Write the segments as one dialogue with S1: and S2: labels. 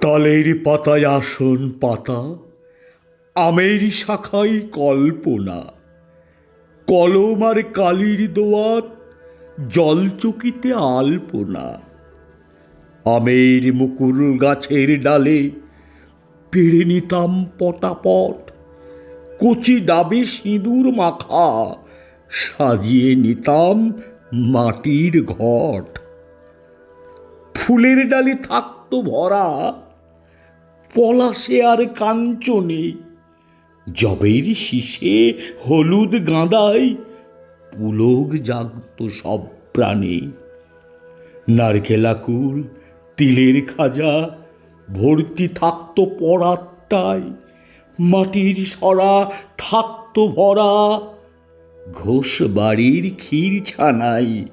S1: তালের পাতায় আসন পাতা, আমের শাখায় কল্পনা। কলম আর কালির দোয়াত জলচকিতে আলপনা। আমের মুকুল গাছের ডালে পেড়ে নিতাম পটাপট, কচি ডাবে সিঁদুর মাখা সাজিয়ে নিতাম মাটির ঘট। ফুলের ডালে থাকতো ভরা পলাশে আর কাঞ্চনে। জবের শীষে হলুদ গাঁদায় পুলক জাগত সব প্রাণে। নারকেলাকুল তিলের খাজা, ভর্তি থাকত পরাত্তায়, মাটির সরা থাকত ভরা, ঘোষ বাড়ির ক্ষীর ছানাই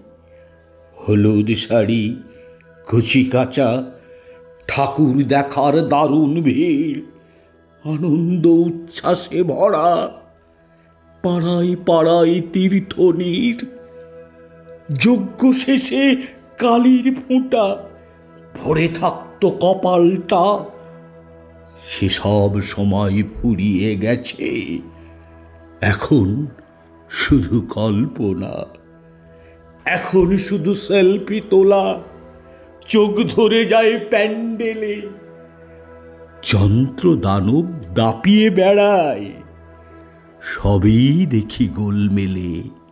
S1: হলুদ শাড়ি কুচি কাঁচা ঠাকুর দেখার দারুণ ভিড়, আনন্দ উচ্ছ্বাসে ভরা, পাড়ায় পাড়ায় তীর্থনীর যজ্ঞ শেষে কালির ফোঁটা, ভরে থাকত কপালটা। সেসব সময় ফুরিয়ে গেছে, এখন শুধু কল্পনা। এখন শুধু সেলফি তোলা। চোখ ধরে যায় প্যান্ডেলে। যন্ত্র দানব দাপিয়ে বেড়ায়। সবই দেখি গোলমেলে।